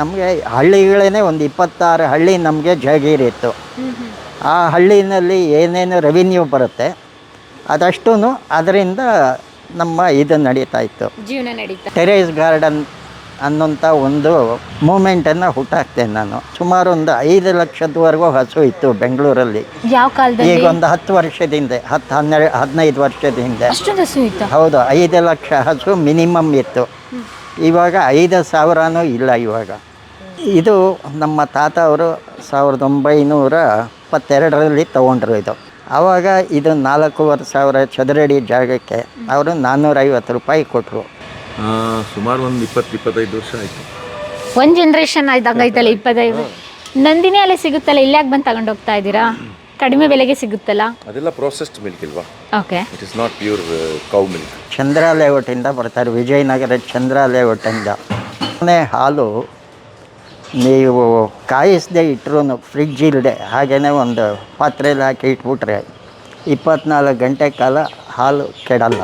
ನಮಗೆ ಹಳ್ಳಿಗಳೇ ಒಂದು ಇಪ್ಪತ್ತಾರು ಹಳ್ಳಿ ನಮಗೆ ಜಾಗೀರಿತ್ತು ಆ ಹಳ್ಳಿನಲ್ಲಿ ಏನೇನು ರೆವಿನ್ಯೂ ಬರುತ್ತೆ ಅದಷ್ಟೂ ಅದರಿಂದ ನಮ್ಮ ಇದು ನಡೀತಾ ಇತ್ತು. ಜೀವನ ನಡೀತಾ. ಟೆರೇಸ್ ಗಾರ್ಡನ್ ಅನ್ನೋಂಥ ಒಂದು ಮೂಮೆಂಟನ್ನು ಹುಟ್ಟಾಕ್ತೇನೆ ನಾನು. ಸುಮಾರು ಒಂದು ಐದು ಲಕ್ಷದವರೆಗೂ ಹಸು ಇತ್ತು ಬೆಂಗಳೂರಲ್ಲಿ. ಯಾವ ಕಾಲದಲ್ಲಿ? ಈಗ ಒಂದು ಹತ್ತು ವರ್ಷದ ಹಿಂದೆ ಹತ್ತು ಹನ್ನೆರಡು ಹದಿನೈದು ವರ್ಷದ ಹಿಂದೆ. ಅಷ್ಟೊಂದು ಹಸು ಇತ್ತು? ಹೌದು ಐದು ಲಕ್ಷ ಹಸು ಮಿನಿಮಮ್ ಇತ್ತು. ಇವಾಗ ಐದು ಸಾವಿರನೂ ಇಲ್ಲ ಇವಾಗ. ಇದು ನಮ್ಮ ತಾತ ಅವರು ಸಾವಿರದ ಒಂಬೈನೂರ ಇಪ್ಪತ್ತೆರಡರಲ್ಲಿ ತೊಗೊಂಡ್ರು ಇದು. ಆವಾಗ ಇದು ನಾಲ್ಕೂವರೆ ಸಾವಿರ ಚದರಡಿ ಜಾಗಕ್ಕೆ ಅವರು ನಾನ್ನೂರೈವತ್ತು ರೂಪಾಯಿ ಕೊಟ್ಟರು ಸುಮಾರು ಒಂದು ಇಪ್ಪತ್ತು ಇಪ್ಪತ್ತೈದು ವರ್ಷ ಆಯಿತು. ಒಂದ್ ಜನರೇಷನ್ ಆಯ್ತಲ್ಲ ಇಪ್ಪತ್ತೈದು? ನಂದಿನಿ ಅಲ್ಲೇ ಸಿಗುತ್ತಲ್ಲ ಇಲ್ಲಾಕ್ ಬಂದು ತಗೊಂಡು ಹೋಗ್ತಾ ಇದ್ದೀರಾ? ಕಡಿಮೆ ಬೆಲೆಗೆ ಸಿಗುತ್ತಲ್ಲ? ಅದೆಲ್ಲ ಪ್ರೊಸೆಸ್ಡ್ ಮಿಲ್ಕ್ ಇಲ್ವಾ? Okay it is not pure cow milk Chandra ಲೇಔಟಿಂದ ಬರ್ತಾರೆ ವಿಜಯನಗರ ಚಂದ್ರ ಲೇಔಟಿಂದ ಮನೆ ಹಾಲು ನೀವು ಕಾಯಿಸದೆ ಇಟ್ಟರು ಫ್ರಿಡ್ಜ್ ಇಲ್ಲದೆ ಹಾಗೆಯೇ ಒಂದು ಪಾತ್ರೆಯಲ್ಲಿ ಹಾಕಿ ಇಟ್ಬಿಟ್ರೆ ಇಪ್ಪತ್ನಾಲ್ಕು ಗಂಟೆ ಕಾಲ ಹಾಲು ಕೆಡಲ್ಲ.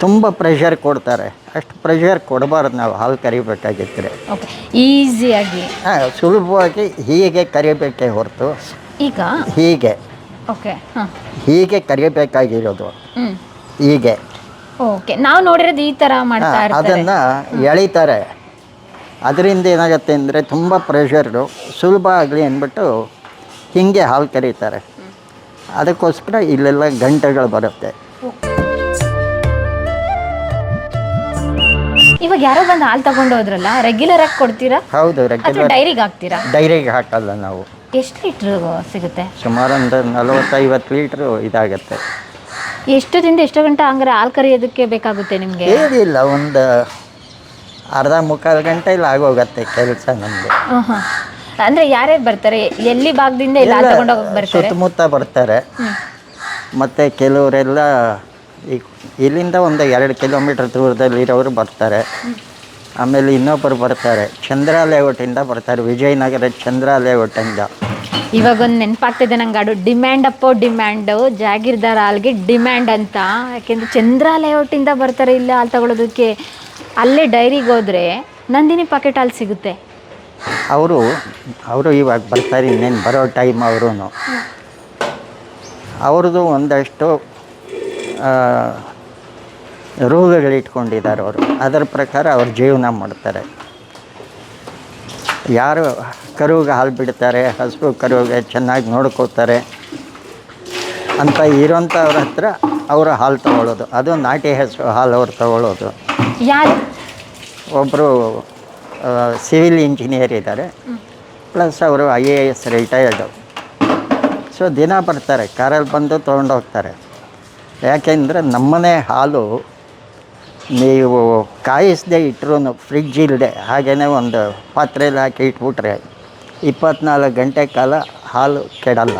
ತುಂಬ ಪ್ರೆಷರ್ ಕೊಡ್ತಾರೆ. ಅಷ್ಟು ಪ್ರೆಷರ್ ಕೊಡಬಾರ್ದು ನಾವು ಹಾಲು ಕರಿಬೇಕಾಗಿದ್ದರೆ ಈಸಿಯಾಗಿ ಹಾಂ ಸುಲಭವಾಗಿ ಹೀಗೆ ಕರಿಬೇಕೇ ಹೊರತು. ಈಗ? ಹೀಗೆ. ಓಕೆ ಹೀಗೆ ಕರಿಬೇಕಾಗಿರೋದು. ಹೀಗೆ. ಓಕೆ ನಾವು ನೋಡಿರೋದು ಈ ಥರ ಮಾಡ್ತಾ ಇರ್ತಾರೆ. ಅದನ್ನು ಎಳಿತಾರೆ. ಅದರಿಂದ ಏನಾಗುತ್ತೆ ಅಂದರೆ ತುಂಬ ಪ್ರೆಷರು ಸುಲಭ ಆಗಲಿ ಅಂದ್ಬಿಟ್ಟು ಹೀಗೆ ಹಾಲು ಕರೀತಾರೆ. ಅದಕ್ಕೋಸ್ಕರ ಇಲ್ಲೆಲ್ಲ ಗಂಟೆಗಳು ಬರುತ್ತೆ. ಇವಾಗ ಯಾರೋ ಬಂದು ಹಾಲು ತಗೊಂಡು ಹೋದ್ರಲ್ಲ ರೆಗ್ಯುಲರ್ ಆಗಿ ಕೊಡ್ತೀರಾ? ಹೌದು ರೆಗ್ಯುಲರ್ ಡೈರಿಗೆ ಹಾಕ್ತೀರಾ? ಡೈರಿಗೆ ಹಾಕಲ್ಲ ನಾವು. ಎಷ್ಟು ಲೀಟ್ರ್ ಸಿಗುತ್ತೆ? ಸುಮಾರು ಒಂದು ನಲವತ್ತೈವತ್ತು ಲೀಟ್ರು ಇದಾಗುತ್ತೆ. ಎಷ್ಟು ದಿನ ಎಷ್ಟು ಗಂಟೆ ಹಂಗಾರೆ ಹಾಲು ಕರಿಯೋದಕ್ಕೆ ಬೇಕಾಗುತ್ತೆ ನಿಮಗೆ? ಏನಿಲ್ಲ ಒಂದು ಅರ್ಧ ಮುಕ್ಕಾಲು ಗಂಟೆ ಇಲ್ಲಿ ಆಗೋಗತ್ತೆ ಕೆಲಸ ನಮಗೆ. ಅಂದ್ರೆ ಯಾರ್ಯಾರು ಬರ್ತಾರೆ? ಎಲ್ಲಿ ಭಾಗದಿಂದ ಎಲ್ಲ ಬರ್ತಾರೆ? ಸುತ್ತಮುತ್ತ ಬರ್ತಾರೆ. ಮತ್ತೆ ಕೆಲವರೆಲ್ಲ ಈ ಇಲ್ಲಿಂದ ಒಂದು ಎರಡು ಕಿಲೋಮೀಟರ್ ದೂರದಲ್ಲಿ ಇರೋರು ಬರ್ತಾರೆ. ಆಮೇಲೆ ಇನ್ನೊಬ್ಬರು ಬರ್ತಾರೆ. ಚಂದ್ರ ಲೇಔಟಿಂದ ಬರ್ತಾರೆ. ವಿಜಯನಗರ ಚಂದ್ರ ಲೇಔಟಿಂದ ಇವಾಗ ಒಂದು ನೆನಪಾಗ್ತಿದೆ ನಂಗೆ. ಅದು ಡಿಮ್ಯಾಂಡ್ ಅಪ್ಪೋ ಡಿಮ್ಯಾಂಡು ಜಾಗೀರ್ದಾರ್ ಹಾಲ್ಗೆ ಡಿಮ್ಯಾಂಡ್ ಅಂತ. ಯಾಕೆಂದ್ರೆ ಚಂದ್ರ ಲೇಔಟಿಂದ ಬರ್ತಾರೆ ಇಲ್ಲ ಹಾಲು ತಗೊಳ್ಳೋದಕ್ಕೆ ಅಲ್ಲೇ ಡೈರಿಗೆ ಹೋದ್ರೆ ನಂದಿನಿ ಪಾಕೆಟ್ ಅಲ್ಲಿ ಸಿಗುತ್ತೆ. ಅವರು ಅವರು ಇವಾಗ ಬರ್ತಾರೆ, ಇನ್ನೇನು ಬರೋ ಟೈಮ್ ಅವರು ಅವ್ರದ್ದು ಒಂದಷ್ಟು ರೋಗಗಳಿಟ್ಕೊಂಡಿದ್ದಾರೆ ಅವರು. ಅದರ ಪ್ರಕಾರ ಅವ್ರು ಜೀವನ ಮಾಡ್ತಾರೆ. ಯಾರು ಕರುವಿಗೆ ಹಾಲು ಬಿಡ್ತಾರೆ, ಹಸು ಕರುವಿಗೆ ಚೆನ್ನಾಗಿ ನೋಡ್ಕೋತಾರೆ ಅಂತ ಇರೋಂಥವ್ರ ಹತ್ರ ಅವರು ಹಾಲು ತಗೊಳ್ಳೋದು. ಅದು ನಾಟಿ ಹಸು ಹಾಲು ಅವ್ರು ತಗೊಳ್ಳೋದು. ಯಾರು? ಒಬ್ಬರು ಸಿವಿಲ್ ಇಂಜಿನಿಯರ್ ಇದ್ದಾರೆ. ಪ್ಲಸ್ ಅವರು I A S retired. So ದಿನ ಬರ್ತಾರೆ ಕಾರಲ್ಲಿ ಬಂದು ತೊಗೊಂಡೋಗ್ತಾರೆ ಯಾಕೆಂದರೆ ನಮ್ಮನೆ ಹಾಲು ನೀವು ಕಾಯಿಸದೆ ಇಟ್ಟರು ಫ್ರಿಜ್ ಇಲ್ಲದೆ ಹಾಗೇ ಒಂದು ಪಾತ್ರೆಯಲ್ಲಿ ಹಾಕಿ ಇಟ್ಬಿಟ್ರೆ ಇಪ್ಪತ್ನಾಲ್ಕು ಗಂಟೆ ಕಾಲ ಹಾಲು ಕೆಡಲ್ಲ.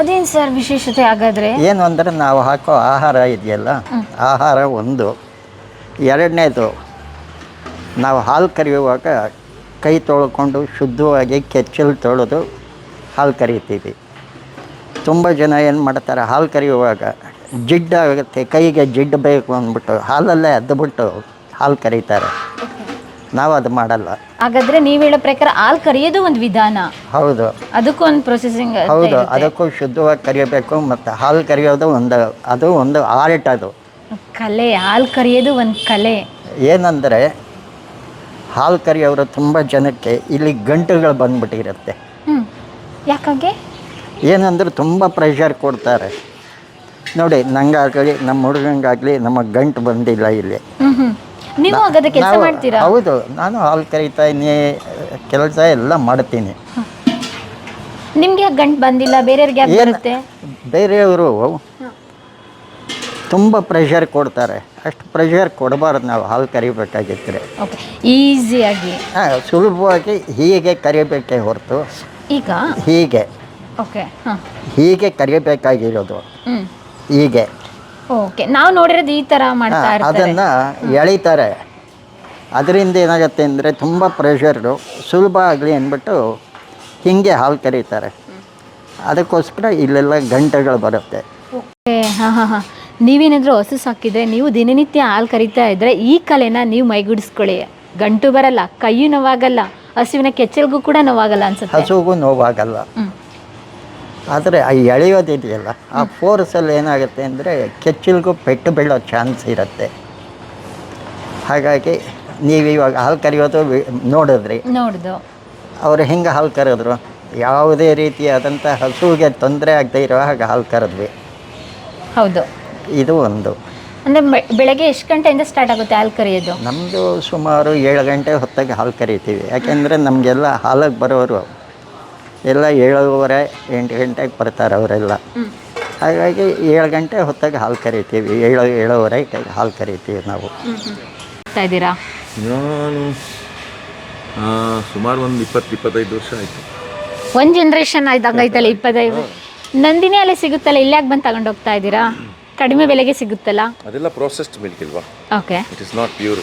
ಅದೇನು ಸರ್ ವಿಶೇಷತೆ ಹಾಗಾದರೆ? ಏನು ಅಂದರೆ ನಾವು ಹಾಕೋ ಆಹಾರ ಇದೆಯಲ್ಲ ಆಹಾರ ಒಂದು. ಎರಡನೇದು ನಾವು ಹಾಲು ಕರೆಯುವಾಗ ಕೈ ತೊಳ್ಕೊಂಡು ಶುದ್ಧವಾಗಿ ಕೆಚ್ಚಲು ತೊಳೆದು ಹಾಲು ಕರಿತೀವಿ ತುಂಬ ಜನ ಏನು ಮಾಡ್ತಾರೆ ಹಾಲು ಕರೆಯುವಾಗ ಜಿಡ್ಡಾಗುತ್ತೆ ಕೈಗೆ ಜಿಡ್ಡು ಬೇಕು ಅಂದ್ಬಿಟ್ಟು ಹಾಲಲ್ಲೇ ಅದ್ದುಬಿಟ್ಟು ಹಾಲು ಕರೀತಾರೆ. ನಾವು ಅದು ಮಾಡಲ್ಲ. ಹಾಗಾದ್ರೆ ನೀವು ಹೇಳೋ ಪ್ರಕಾರ ಹಾಲು ಕರಿಯೋದು ಒಂದು ವಿಧಾನ. ಹೌದು. ಅದಕ್ಕೂ ಒಂದು ಪ್ರೊಸೆಸಿಂಗ್ ಹೌದು ಅದಕ್ಕೂ ಶುದ್ಧವಾಗಿ ಕರಿಯಬೇಕು ಮತ್ತು ಹಾಲು ಕರೆಯೋದು ಒಂದು ಅದು ಒಂದು ಆರ್ಟ್ ಅದು. ಕಲೆ ಹಾಲು ಕರಿಯೋದು ಒಂದು ಕಲೆ. ಏನಂದರೆ ಹಾಲು ಕರಿಯೋರು ತುಂಬ ಜನಕ್ಕೆ ಇಲ್ಲಿ ಗಂಟುಗಳು ಬಂದ್ಬಿಟ್ಟಿರುತ್ತೆ. ಹ್ಞೂ ಯಾಕಾಗೆ? ಏನಂದ್ರೆ ತುಂಬ ಪ್ರೆಷರ್ ಕೊಡ್ತಾರೆ. ನೋಡಿ ನಂಗಾಗಲಿ ನಮ್ಮ ಹುಡುಗಂಗಾಗಲಿ ನಮಗೆ ಗಂಟು ಬಂದಿಲ್ಲ ಇಲ್ಲಿ. ನೀವು ಹಾಗಾದ್ರೆ ಕೆಲಸ ನಾವು- ಮಾಡ್ತೀರಾ? ಹೌದು ನಾನು ಹಾಲು ಕರಿತಾ ಇದ್ದೀನಿ ಕೆಲಸ ಎಲ್ಲ ಮಾಡ್ತೀನಿ. ನಿಮ್ಗೆ ಯಾಕೆ ಗಂಟು ಬಂದಿಲ್ಲ ಬೇರೆಯವ್ರಿಗೆ ಯಾಕೆ ಏನು ಬರುತ್ತೆ? ಬೇರೆಯವರು ತುಂಬ ಪ್ರೆಷರ್ ಕೊಡ್ತಾರೆ. ಅಷ್ಟು ಪ್ರೆಷರ್ ಕೊಡಬಾರ್ದು ನಾವು ಹಾಲು ಕರಿಬೇಕಾಗಿದ್ದರೆ ಓಕೆ ಈಸಿಯಾಗಿ ಹಾಂ ಸುಲಭವಾಗಿ ಹೀಗೆ ಕರಿಬೇಕೇ ಹೊರತು. ಈಗ? ಹೀಗೆ. ಓಕೆ ಹಾಂ. ಹೀಗೆ ಕರಿಬೇಕಾಗಿರೋದು. ಹೀಗೆ. ಓಕೆ ನಾವು ನೋಡಿರೋದು ಈ ಥರ ಮಾಡ್ತಾ ಇರ್ತಾರೆ. ಅದನ್ನು ಎಳಿತಾರೆ. ಅದರಿಂದ ಏನಾಗುತ್ತೆ ಅಂದರೆ ತುಂಬ ಪ್ರೆಷರು ಸುಲಭ ಆಗಲಿ ಅಂದ್ಬಿಟ್ಟು ಹೀಗೆ ಹಾಲು ಕರೀತಾರೆ. ಅದಕ್ಕೋಸ್ಕರ ಇಲ್ಲೆಲ್ಲ ಗಂಟೆಗಳು ಬರುತ್ತೆ. ಓಕೆ ಹಾಂ ಹಾಂ ಹಾಂ. ನೀವೇನಾದರೂ ಹಸು ಸಾಕಿದರೆ ನೀವು ದಿನನಿತ್ಯ ಹಾಲು ಕರಿತಾ ಇದ್ದರೆ ಈ ಕಲೆನ ನೀವು ಮೈಗೂಡಿಸ್ಕೊಳ್ಳಿ. ಗಂಟು ಬರಲ್ಲ ಕೈಯೂ ನೋವಾಗಲ್ಲ ಹಸುವಿನ ಕೆಚ್ಚಲ್ಗೂ ಕೂಡ ನೋವಾಗಲ್ಲ ಅನ್ಸುತ್ತೆ. ಹಸುಗೂ ನೋವಾಗಲ್ಲ. ಆದರೆ ಆ ಎಳೆಯೋದಿದೆಯಲ್ಲ ಆ ಫೋರ್ಸಲ್ಲಿ ಏನಾಗುತ್ತೆ ಅಂದರೆ ಕೆಚ್ಚಲ್ಗೂ ಪೆಟ್ಟು ಬೀಳೋ ಚಾನ್ಸ್ ಇರುತ್ತೆ. ಹಾಗಾಗಿ ನೀವು ಇವಾಗ ಹಾಲು ಕರೆಯೋದು ನೋಡಿದ್ರಿ? ನೋಡ್ದು ಅವರು ಹೆಂಗೆ ಹಾಲು ಕರೆದ್ರು? ಯಾವುದೇ ರೀತಿಯಾದಂಥ ಹಸುವಿಗೆ ತೊಂದರೆ ಆಗದೆ ಇರೋ ಹಾಗೆ ಹಾಲು ಕರೆದ್ವಿ. ಹೌದು. ಇದು ಒಂದು. ಅಂದ್ರೆ ಮೆ- ಬೆಳಗ್ಗೆ ಎಷ್ಟು ಗಂಟೆಯಿಂದ ಸ್ಟಾರ್ಟ್ ಆಗುತ್ತೆ ಹಾಲು ಕರೆಯೋದು? ನಮ್ಮದು ಸುಮಾರು ಏಳು ಗಂಟೆ ಹೊತ್ತಾಗಿ ಹಾಲು ಕರಿತೀವಿ. ಯಾಕೆಂದರೆ ನಮಗೆಲ್ಲ ಹಾಲಿಗೆ ಬರೋರು ಎಲ್ಲ ಏಳುವರೆ ಎಂಟು ಗಂಟೆಗೆ ಬರ್ತಾರೆ ಅವರೆಲ್ಲ. ಹಾಗಾಗಿ ಏಳು ಗಂಟೆ ಹೊತ್ತಾಗಿ ಹಾಲು ಕರಿತೀವಿ. ಏಳು ಏಳುವರೆ ಹಾಲು ಕರಿತೀವಿ ನಾವು. ಇದ್ದೀರಾ? ನಾನು ಆ, ಸುಮಾರು ಒಂದು ಇಪ್ಪತ್ತು ಇಪ್ಪತ್ತೈದು ವರ್ಷ ಆಯಿತು. ಒಂದು ಜನ್ರೇಷನ್ ಆಯ್ತು ಹಂಗಾಯ್ತಲ್ಲ ಇಪ್ಪತ್ತೈದು. ನಂದಿನಿ ಅಲ್ಲೇ ಸಿಗುತ್ತಲ್ಲ ಇಲ್ಲಾಕ್ ಬಂದು ತಗೊಂಡು ಹೋಗ್ತಾ ಇದ್ದೀರಾ? ಕಡಿಮೆ ಬೆಲೆಗೆ ಸಿಗುತ್ತಲ್ಲ? ಅದೆಲ್ಲ ಪ್ರೊಸೆಸ್ಡ್ ಮಿಲ್ಕ್ ಇಲ್ವಾ? Okay it is not pure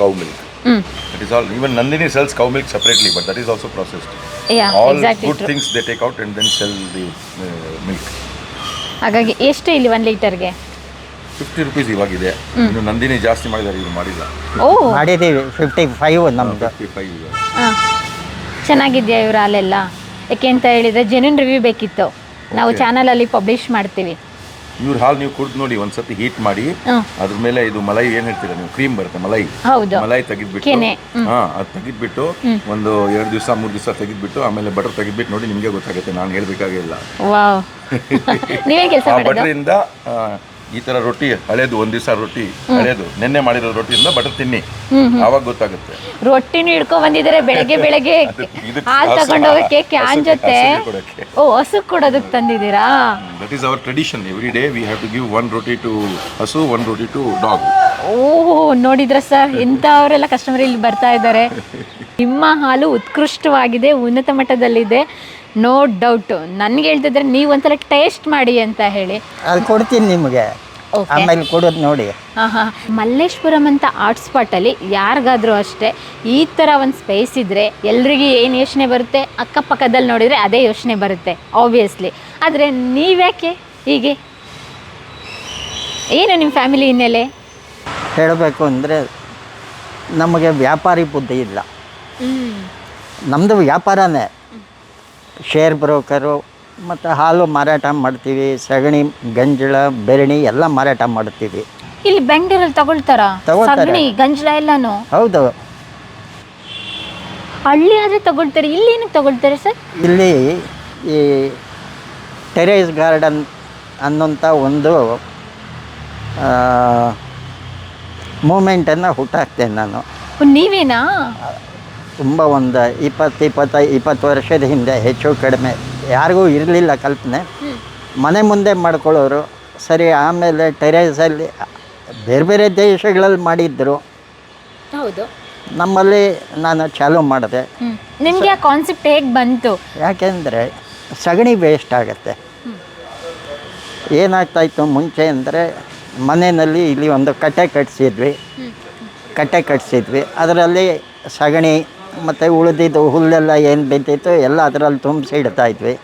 cow milk hmm. It is all even Nandini sells cow milk separately but that is also processed yeah all good things they take out and then sell the milk ಹಾಗಾಗಿ ಎಷ್ಟು ಇಲ್ಲಿ ಒಂದು ಲೀಟರ್ಗೆ fifty rupees ಇವಾಗಿದೆ. ಇನ್ನು ನಂದಿನಿ ಜಾಸ್ತಿ ಮಾಡಿದ್ದಾರೆ ಇದು ಮಾಡಿಲ್ಲ. ಓ. ಮಾಡಿದ್ದೀವಿ ಫಿಫ್ಟಿ ಫೈವ್ ನಮ್ದು. ಫಿಫ್ಟಿ ಫೈವ್ ಇವಾಗ. ಹಾಂ. ಚೆನ್ನಾಗಿದೆಯಾ ಇವ್ರ ಹಾಲೆಲ್ಲ? ಯಾಕೆ ಅಂತ ಹೇಳಿದರೆ ಜೆನ್ಯೂನ್ ರಿವ್ಯೂ ಬೇಕಿತ್ತು. ನಾವು ಚಾನಲಲ್ಲಿ ಪಬ್ಲಿಷ್ ಮಾಡ್ತೀವಿ. ಇವ್ರ ಹಾಲು ನೀವು ಕುಡ್ದು ನೋಡಿ ಒಂದ್ಸತಿ ಹೀಟ್ ಮಾಡಿ. ಅದ್ರ ಮೇಲೆ ಇದು ಮಲೈ ಏನ್ ಹೇಳ್ತೀರಾ ನೀವು? ಕ್ರೀಮ್ ಬರುತ್ತೆ ಮಲೈ. ಮಲೈ ತೆಗೆದ್ಬಿಟ್ಟು ಹಾ ಅದು ತೆಗೆದ್ಬಿಟ್ಟು ಒಂದು ಎರಡು ದಿವಸ ಮೂರು ದಿವಸ ತೆಗೆದ್ಬಿಟ್ಟು ಆಮೇಲೆ ಬಟರ್ ತೆಗೆದ್ಬಿಟ್ಟು ನೋಡಿ ನಿಮಗೆ ಗೊತ್ತಾಗುತ್ತೆ ನಾನು ಹೇಳ್ಬೇಕಾಗಿಲ್ಲ ಬಟರ್ ವಾವ್. ಈ ತರ ರೊಟ್ಟಿ ಹಳೇದು ಒಂದ್ ದಿವಸ ರೊಟ್ಟಿ ಹಳೇದು. ನಿನ್ನೆ ಮಾಡಿರೋ ರೊಟ್ಟಿಯಿಂದ ಬಟರ್ ತಿನ್ನಿ. ಅವಾಗ ಗೊತ್ತಾಗುತ್ತೆ. ರೊಟ್ಟಿನೂ ಹಿಡ್ಕೊ ಬಂದಿದ್ದಾರೆ ಬೆಳಗ್ಗೆ ಬೆಳಗ್ಗೆ? ಹಾಲು ತಗೊಂಡು ಹೋಗಕ್ಕೆ ಕ್ಯಾನ್ ಜೊತೆ? ಓ ಹಸು ಕೊಡೋದಕ್ಕೆ ತಂದಿದ್ದೀರಾ? That is our tradition every day we have to give one roti to ಹಸು one roti to dog oh ನೋಡಿದ್ರ ಸರ್? ಇಂಥವರೆಲ್ಲ ಕಸ್ಟಮರ್ ಇಲ್ಲಿ ಬರ್ತಾ ಇದ್ದಾರೆ. ನಿಮ್ಮ ಹಾಲು ಉತ್ಕೃಷ್ಟವಾಗಿದೆ ಉನ್ನತ ಮಟ್ಟದಲ್ಲಿದೆ. ನೋ ಡೌಟ್ ನನ್ಗೆ ಹೇಳ್ತಿದ್ರೆ ನೀವು ಒಂದ್ಸಲ ಟೇಸ್ಟ್ ಮಾಡಿ ಅಂತ ಹೇಳಿ. ಅದು ಕೊಡ್ತೀನಿ ನಿಮಗೆ. Okay. ಆಮೇಲೆ ಕೊಡೋದು ನೋಡಿ. ಆಹಾ. ಹಾಂ ಮಲ್ಲೇಶ್ವರಂ ಅಂತ ಆರ್ಟ್ ಸ್ಪಾಟಲ್ಲಿ ಯಾರಿಗಾದರೂ ಅಷ್ಟೇ ಈ ಥರ ಒಂದು ಸ್ಪೇಸ್ ಇದ್ರೆ ಎಲ್ರಿಗೂ ಏನು ಯೋಚನೆ ಬರುತ್ತೆ? ಅಕ್ಕಪಕ್ಕದಲ್ಲಿ ನೋಡಿದರೆ ಅದೇ ಯೋಚನೆ ಬರುತ್ತೆ ಆಬ್ವಿಯಸ್ಲಿ ಆದರೆ ನೀವ್ಯಾಕೆ ಹೀಗೆ? ಏನು ನಿಮ್ಮ ಫ್ಯಾಮಿಲಿ ಹಿನ್ನೆಲೆ? ಹೇಳಬೇಕು ಅಂದರೆ ನಮಗೆ ವ್ಯಾಪಾರಿ ಬುದ್ಧಿ ಇಲ್ಲ. ನಮ್ಮದು ವ್ಯಾಪಾರನೇ. ಶೇರ್ ಬ್ರೋಕರು ಮತ್ತು ಹಾಲು ಮಾರಾಟ ಮಾಡ್ತೀವಿ ಸಗಣಿ ಗಂಜಳ ಬೆರಣಿ ಎಲ್ಲ ಮಾರಾಟ ಮಾಡ್ತೀವಿ. ಇಲ್ಲಿ ಬೆಂಗಳೂರಲ್ಲಿ ತಗೊಳ್ತಾರ? ತಗೊಳ್ತಾರೆ. ಸಗಣಿ ಗಂಜಲ ಎಲ್ಲಾನು? ಹೌದು. ಹಳ್ಳಿ ಆದರೆ ತಗೊಳ್ತಾರೆ ಇಲ್ಲಿ ಏನಕ್ಕೆ ತಗೊಳ್ತಾರೆ ಸರ್? ಇಲ್ಲಿ ಈ ಟೆರೇಸ್ ಗಾರ್ಡನ್ ಅನ್ನೋಂಥ ಒಂದು ಮೂಮೆಂಟನ್ನು ಹುಟ್ಟಾಕ್ತೇನೆ ನಾನು. ನೀವೇನಾ? ತುಂಬ ಒಂದು ಇಪ್ಪತ್ತು ಇಪ್ಪತ್ತೈ ಇಪ್ಪತ್ತು ವರ್ಷದ ಹಿಂದೆ ಹೆಚ್ಚು ಕಡಿಮೆ. ಯಾರಿಗೂ ಇರಲಿಲ್ಲ ಕಲ್ಪನೆ. ಮನೆ ಮುಂದೆ ಮಾಡ್ಕೊಳ್ಳೋರು ಸರಿ ಆಮೇಲೆ ಟೆರೇಸಲ್ಲಿ ಬೇರೆ ಬೇರೆ ದೇಶಗಳಲ್ಲಿ ಮಾಡಿದ್ದರು ಹೌದು. ನಮ್ಮಲ್ಲಿ ನಾನು ಚಾಲೂ ಮಾಡಿದೆ. ನಿಮಗೆ ಆ ಕಾನ್ಸೆಪ್ಟ್ ಹೇಗೆ ಬಂತು? ಯಾಕೆಂದರೆ ಸಗಣಿ ವೇಸ್ಟ್ ಆಗುತ್ತೆ. ಏನಾಗ್ತಾಯಿತ್ತು ಮುಂಚೆ ಅಂದರೆ ಮನೆಯಲ್ಲಿ ಇಲ್ಲಿ ಒಂದು ಕಟ್ಟೆ ಕಟ್ಟಿಸಿದ್ವಿ ಕಟ್ಟೆ ಕಟ್ಟಿಸಿದ್ವಿ ಅದರಲ್ಲಿ ಸಗಣಿ ಮತ್ತು ಉಳಿದಿದ್ದು ಹುಲ್ಲೆಲ್ಲ ಏನು ಬಿದ್ದಿತ್ತು, ಎಲ್ಲ ಅದರಲ್ಲಿ ತುಂಬಿಸಿ ಇಡ್ತಾ ಇದ್ವಿ.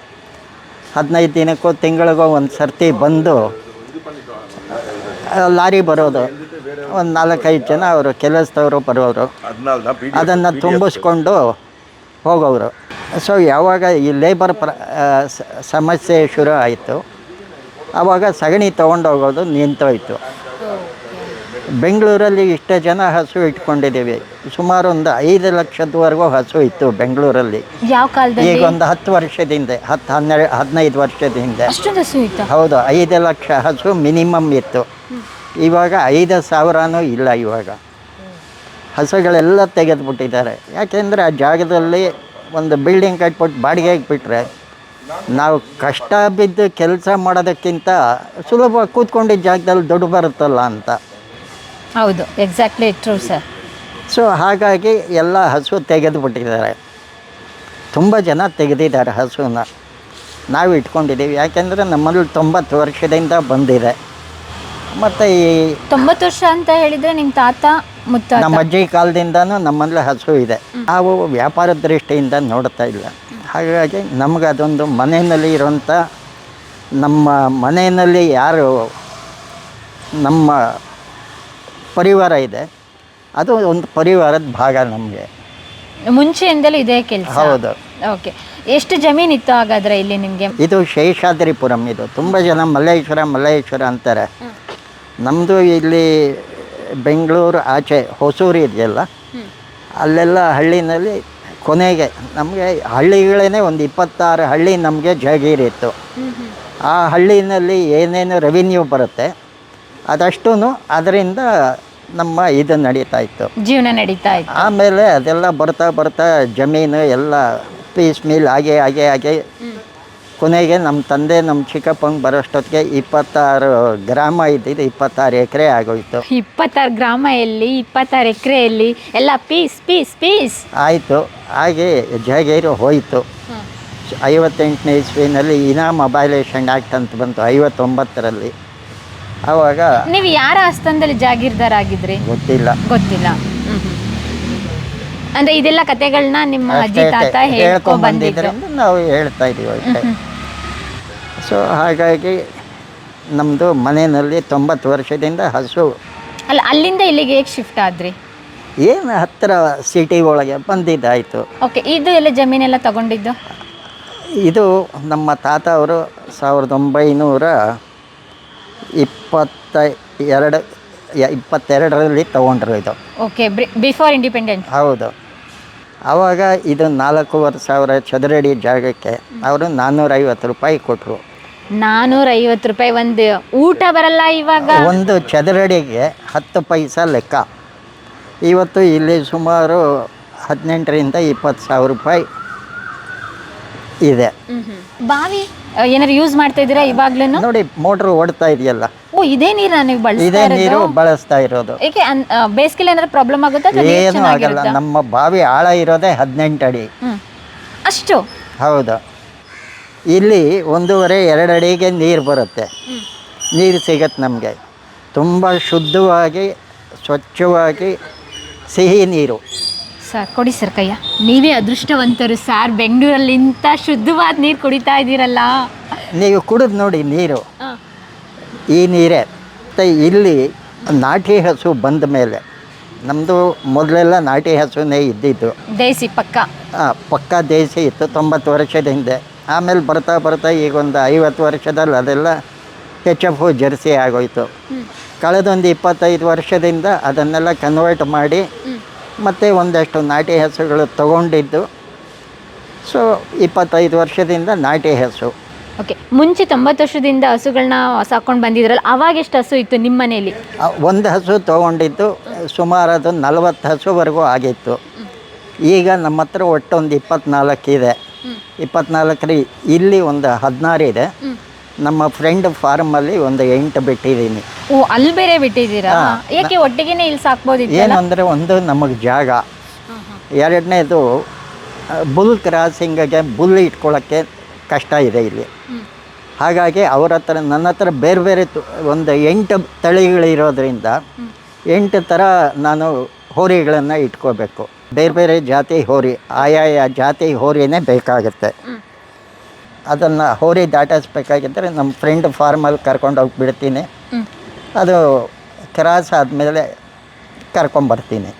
ಹದಿನೈದು ದಿನಕ್ಕೂ ತಿಂಗಳಿಗೋ ಒಂದು ಸರ್ತಿ ಬಂದು ಲಾರಿ ಬರೋದು. ಒಂದು ನಾಲ್ಕೈದು ಜನ ಅವರು, ಕೆಲಸದವರು ಬರೋರು. ಅದನ್ನು ತುಂಬಿಸ್ಕೊಂಡು ಹೋಗೋರು ಸೊ ಯಾವಾಗ ಈ ಲೇಬರ್ ಪ್ರ ಸಮಸ್ಯೆ ಶುರು ಆಯಿತು. ಆವಾಗ ಸಗಣಿ ತೊಗೊಂಡೋಗೋದು ನಿಂತೋಯ್ತು. ಬೆಂಗಳೂರಲ್ಲಿ ಇಷ್ಟು ಜನ ಹಸು ಇಟ್ಕೊಂಡಿದ್ದೀವಿ. ಸುಮಾರು ಒಂದು ಐದು ಲಕ್ಷದವರೆಗೂ ಹಸು ಇತ್ತು ಬೆಂಗಳೂರಲ್ಲಿ. ಯಾವ ಕಾಲದಲ್ಲಿ? ಈಗ ಒಂದು ಹತ್ತು ವರ್ಷದ ಹಿಂದೆ ಹತ್ತು ಹನ್ನೆರಡು ಹದಿನೈದು ವರ್ಷದ ಹಿಂದೆ ಅಷ್ಟೊಂದು ಹಸು ಇತ್ತಾ? ಹೌದು ಐದು ಲಕ್ಷ ಹಸು ಮಿನಿಮಮ್ ಇತ್ತು. ಇವಾಗ ಐದು ಸಾವಿರನೂ ಇಲ್ಲ ಇವಾಗ. ಹಸುಗಳೆಲ್ಲ ತೆಗೆದುಬಿಟ್ಟಿದ್ದಾರೆ. ಯಾಕೆಂದರೆ ಆ ಜಾಗದಲ್ಲಿ ಒಂದು ಬಿಲ್ಡಿಂಗ್ ಕಟ್ಬಿಟ್ಟು ಬಾಡಿಗೆಗೆ ಬಿಟ್ಟರೆ ನಾವು ಕಷ್ಟ ಬಿದ್ದು ಕೆಲಸ ಮಾಡೋದಕ್ಕಿಂತ ಸುಲಭವಾಗಿ ಕೂತ್ಕೊಂಡಿದ್ದ ಜಾಗದಲ್ಲಿ ದುಡ್ಡು ಬರುತ್ತಲ್ಲ ಅಂತ. ಹೌದು ಎಕ್ಸಾಕ್ಟ್ಲಿ ಟ್ರೂ ಸರ್ ಸೊ ಹಾಗಾಗಿ ಎಲ್ಲ ಹಸು ತೆಗೆದುಬಿಟ್ಟಿದ್ದಾರೆ ತುಂಬ ಜನ ತೆಗೆದಿದ್ದಾರೆ ಹಸುವನ್ನ ನಾವು ಇಟ್ಕೊಂಡಿದ್ದೀವಿ. ಯಾಕೆಂದರೆ ನಮ್ಮಲ್ಲಿ ತೊಂಬತ್ತು ವರ್ಷದಿಂದ ಬಂದಿದೆ. ಮತ್ತು ಈ ತೊಂಬತ್ತು ವರ್ಷ ಅಂತ ಹೇಳಿದರೆ ನಿಮ್ಮ ತಾತ ಮುತ್ತ ನಮ್ಮ ಅಜ್ಜಿ ಕಾಲದಿಂದನೂ ನಮ್ಮಲ್ಲಿ ಹಸು ಇದೆ. ನಾವು ವ್ಯಾಪಾರ ದೃಷ್ಟಿಯಿಂದ ನೋಡ್ತಾ ಇಲ್ಲ. ಹಾಗಾಗಿ ನಮ್ಗೆ ಅದೊಂದು ಮನೆಯಲ್ಲಿ ಇರುವಂಥ ನಮ್ಮ ಮನೆಯಲ್ಲಿ ಯಾರು ನಮ್ಮ ಪರಿವಾರ ಇದೆ. ಅದು ಒಂದು ಪರಿವಾರದ ಭಾಗ ನಮಗೆ. ಮುಂಚೆಯಿಂದಲೂ ಇದೇ ಕೆಲಸ? ಹೌದು. ಓಕೆ. ಎಷ್ಟು ಜಮೀನಿತ್ತು ಹಾಗಾದ್ರೆ ಇಲ್ಲಿ ನಿಮಗೆ? ಇದು ಶೇಷಾದ್ರಿಪುರಂ ಇದು. ತುಂಬ ಜನ ಮಲ್ಲೇಶ್ವರ ಮಲ್ಲೇಶ್ವರ ಅಂತಾರೆ. ನಮ್ಮದು ಇಲ್ಲಿ ಬೆಂಗಳೂರು ಆಚೆ ಹೊಸೂರು ಇದೆಯಲ್ಲ? ಅಲ್ಲೆಲ್ಲ ಹಳ್ಳಿನಲ್ಲಿ ಕೊನೆಗೆ ನಮಗೆ ಹಳ್ಳಿಗಳೇ ಒಂದು ಇಪ್ಪತ್ತಾರು ಹಳ್ಳಿ ನಮಗೆ ಜಾಗೀರಿತ್ತು ಆ ಹಳ್ಳಿನಲ್ಲಿ ಏನೇನು ರೆವಿನ್ಯೂ ಬರುತ್ತೆ? ಅದಷ್ಟೂ ಅದರಿಂದ ನಮ್ಮ ಇದು ನಡೀತಾ ಇತ್ತು. ಜೀವನ ನಡೀತಾ ಇತ್ತು. ಆಮೇಲೆ ಅದೆಲ್ಲ ಬರ್ತಾ ಬರ್ತಾ ಜಮೀನು ಎಲ್ಲ ಪೀಸ್ ಮೀಲ್ ಹಾಗೆ ಹಾಗೆ ಹಾಗೆ. ಕೊನೆಗೆ ನಮ್ಮ ತಂದೆ ನಮ್ಮ ಚಿಕ್ಕಪ್ಪಂಗೆ ಬರೋಷ್ಟೊತ್ತಿಗೆ ಇಪ್ಪತ್ತಾರು ಗ್ರಾಮ ಇದ್ದಿದ್ದು ಇಪ್ಪತ್ತಾರು ಎಕರೆ ಆಗೋಯ್ತು. ಇಪ್ಪತ್ತಾರು ಗ್ರಾಮ ಎಲ್ಲಿ ಇಪ್ಪತ್ತಾರು ಎಕರೆಯಲ್ಲಿ ಎಲ್ಲ ಪೀಸ್ ಪೀಸ್ ಪೀಸ್. ಆಯಿತು. ಹಾಗೆ ಜಾಗೀರು ಹೋಯಿತು. ಐವತ್ತೆಂಟನೇ ಇಸ್ವಿನಲ್ಲಿ ಇನಾ ಮೊಬೈಲೇಷನ್ ಆ್ಯಕ್ಟ್ ಅಂತ ಬಂತು ಐವತ್ತೊಂಬತ್ತರಲ್ಲಿ. ಆವಾಗ ನೀವು ಯಾರ ಆಸ್ಥಾನದಲ್ಲಿ ಜಾಗೀರ್ದಾರ್ ಆಗಿದ್ರಿ ಗೊತ್ತಿಲ್ಲ. ಗೊತ್ತಿಲ್ಲ ಅಂದ್ರೆ ಇದೆಲ್ಲ ಕತೆಗಳನ್ನ ನಿಮ್ಮ ಅಜ್ಜಿ ತಾತ ಹೇಳ್ಕೊಂಡು ಬಂದಿದ್ರು ನಾವು ಹೇಳ್ತಾ ಇದೀವಿ ಅಷ್ಟೇ. ಸೊ ಹಾಗಾಗಿ ನಮ್ಮದು ಮನೆಯಲ್ಲಿ ತೊಂಬತ್ತು ವರ್ಷದಿಂದ ಹಸು. ಅಲ್ಲ ಅಲ್ಲಿಂದ ಇಲ್ಲಿಗೆ ಹೇಗೆ ಶಿಫ್ಟ್ ಆದ್ರಿ? ಏನು ಹತ್ತಿರ ಸಿಟಿ ಒಳಗೆ ಬಂದಿದ್ದಾಯಿತು. ಓಕೆ ಇದು ಎಲ್ಲ ಜಮೀನೆಲ್ಲ ತಗೊಂಡಿದ್ದು? ಇದು ನಮ್ಮ ತಾತ ಅವರು ಸಾವಿರದ ಒಂಬೈನೂರ ಇಪ್ಪತ್ತ ಎರಡು ಇಪ್ಪತ್ತೆರಡರಲ್ಲಿ ತೊಗೊಂಡ್ರು ಇದು ಓಕೆ ಬಿಫೋರ್ ಇಂಡಿಪೆಂಡೆಂಟ್ ಹೌದು. ಆವಾಗ ಇದು ನಾಲ್ಕೂವರೆ ಸಾವಿರ ಚದರಡಿ ಜಾಗಕ್ಕೆ ಅವರು ನಾನ್ನೂರೈವತ್ತು ರೂಪಾಯಿ ಕೊಟ್ಟರು ನಾನೂರ ಐವತ್ತು ರೂಪಾಯಿ ಒಂದು ಊಟ ಬರಲ್ಲ ಇವಾಗ. ಒಂದು ಚದರಡಿಗೆ ಹತ್ತು ಪೈಸ ಲೆಕ್ಕ. ಇವತ್ತು ಇಲ್ಲಿ ಸುಮಾರು ಹದಿನೆಂಟರಿಂದ ಇಪ್ಪತ್ತು ಸಾವಿರ ರೂಪಾಯಿ ಇದೆ. ಬಾವಿ ಆ, ಏನಾರು ಯೂಸ್ ಮಾಡ್ತಾ ಇದ್ದೀರಾ ಇವಾಗ್ಲೂ ನೋಡಿ ಮೋಟರ್ ಓಡ್ತಾ ಇದೆಯಲ್ಲ. ಓ ಇದೇ ನೀರ ನೀವು ಬಳಸ್ತಾ ಇದೇ ನೀರು ಬಳಸ್ತಾ ಇರೋದು. ಏಕೆ ಬೇಸಿಗೆಲಿ ಏನಾದ್ರು ಪ್ರಾಬ್ಲಮ್ ಆಗುತ್ತಾ ಅಥವಾ ನೀರ್ ಏನೂ ಆಗಲ್ಲ. ಚೆನ್ನಾಗಿರುತ್ತಾ? ನಮ್ಮ ಬಾವಿ ಆಳ ಇರೋದೇ ಹದಿನೆಂಟು ಅಡಿ. ಹ್ಮ್. ಅಷ್ಟು? ಹೌದು. ಇಲ್ಲಿ ಒಂದೂವರೆ ಎರಡು ಅಡಿಗೆ ನೀರು ಬರುತ್ತೆ. ನೀರು ಸಿಗತ್ತೆ ನಮಗೆ. ತುಂಬ ಶುದ್ಧವಾಗಿ ಸ್ವಚ್ಛವಾಗಿ ಸಿಹಿ ನೀರು. ಸರ್ ಕೊಡಿ ಸರ್ ಕಯ್ಯ ನೀವೇ ಅದೃಷ್ಟವಂತರು ಸರ್ ಬೆಂಗಳೂರಲ್ಲಿ ಇಂಥ ಶುದ್ಧವಾದ ನೀರು ಕುಡಿತಾ ಇದ್ದೀರಲ್ಲ. ನೀವು ಕುಡಿದು ನೋಡಿ ನೀರು. ಈ ನೀರೇ. ಮತ್ತು ಇಲ್ಲಿ ನಾಟಿ ಹಸು ಬಂದ ಮೇಲೆ ನಮ್ಮದು ಮೊದಲೆಲ್ಲ ನಾಟಿ ಹಸುನೇ ಇದ್ದಿದ್ದು. ದೇಸಿ ಪಕ್ಕ. ಆ, ಪಕ್ಕಾ ದೇಸಿ ಇತ್ತು ತೊಂಬತ್ತು ವರ್ಷದ ಹಿಂದೆ. ಆಮೇಲೆ ಬರ್ತಾ ಬರ್ತಾ ಈಗ ಒಂದು ಐವತ್ತು ವರ್ಷದಲ್ಲಿ ಅದೆಲ್ಲ ಎಚ್ ಎಫ್ ಜರ್ಸಿ ಆಗೋಯ್ತು. ಕಳೆದೊಂದು ಇಪ್ಪತ್ತೈದು ವರ್ಷದಿಂದ ಅದನ್ನೆಲ್ಲ ಕನ್ವರ್ಟ್ ಮಾಡಿ ಮತ್ತು ಒಂದಷ್ಟು ನಾಟಿ ಹಸುಗಳು ತಗೊಂಡಿದ್ದು. ಸೊ ಇಪ್ಪತ್ತೈದು ವರ್ಷದಿಂದ ನಾಟಿ ಹಸು. ಓಕೆ ಮುಂಚೆ ತೊಂಬತ್ತು ವರ್ಷದಿಂದ ಹಸುಗಳನ್ನ ಸಾಕೊಂಡು ಬಂದಿದ್ರಲ್ಲ ಅವಾಗ ಎಷ್ಟು ಹಸು ಇತ್ತು ನಿಮ್ಮ ಮನೆಯಲ್ಲಿ? ಒಂದು ಹಸು ತೊಗೊಂಡಿದ್ದು ಸುಮಾರು ಅದು ನಲವತ್ತು ಹಸುವರೆಗೂ ಆಗಿತ್ತು. ಈಗ ನಮ್ಮ ಹತ್ರ ಒಟ್ಟೊಂದು ಒಂದು ಇಪ್ಪತ್ನಾಲ್ಕು ಇದೆ. ಇಪ್ಪತ್ನಾಲ್ಕರಿ ಇಲ್ಲಿ ಒಂದು ಹದಿನಾರು ಇದೆ. ನಮ್ಮ ಫ್ರೆಂಡ್ ಫಾರ್ಮಲ್ಲಿ ಒಂದು ಎಂಟು ಬಿಟ್ಟಿದ್ದೀನಿ. ಓ ಅಲ್ಲಿ ಬೇರೆ ಬಿಟ್ಟಿದ್ದೀರಾ? ಯಾಕೆ ಒಟ್ಟಿಗೆನೆ ಇಲ್ಲಿ ಸಾಕ್ಬೋದಿತ್ತು ಏನು ಅಂದರೆ ಒಂದು ನಮಗೆ ಜಾಗ. ಎರಡನೇದು ಬುಲ್ ಕ್ರಾಸಿಂಗಿಗೆ ಬುಲ್ ಇಟ್ಕೊಳ್ಳೋಕ್ಕೆ ಕಷ್ಟ ಇದೆ ಇಲ್ಲಿ. ಹಾಗಾಗಿ ಅವ್ರ ಹತ್ರ ನನ್ನ ಹತ್ರ ಬೇರೆ ಬೇರೆ ತು- ಒಂದು ಎಂಟು ತಳಿಗಳಿರೋದ್ರಿಂದ ಎಂಟು ಥರ ನಾನು ಹೋರಿಗಳನ್ನು ಇಟ್ಕೋಬೇಕು. ಬೇರೆ ಬೇರೆ ಜಾತಿ ಹೋರಿ ಆಯಾಯ ಜಾತಿ ಹೋರಿನೇ ಬೇಕಾಗುತ್ತೆ. ಅದನ್ನು ಹೋರಿ ದಾಟಿಸ್ಬೇಕಾಗಿದ್ದರೆ ನಮ್ಮ ಫ್ರೆಂಡ್ ಫಾರ್ಮಲ್ಲಿ ಕರ್ಕೊಂಡು ಹೋಗಿ ಬಿಡ್ತೀನಿ. ಅದು ಕ್ರಾಸ್ ಆದಮೇಲೆ ಕರ್ಕೊಂಬರ್ತೀನಿ.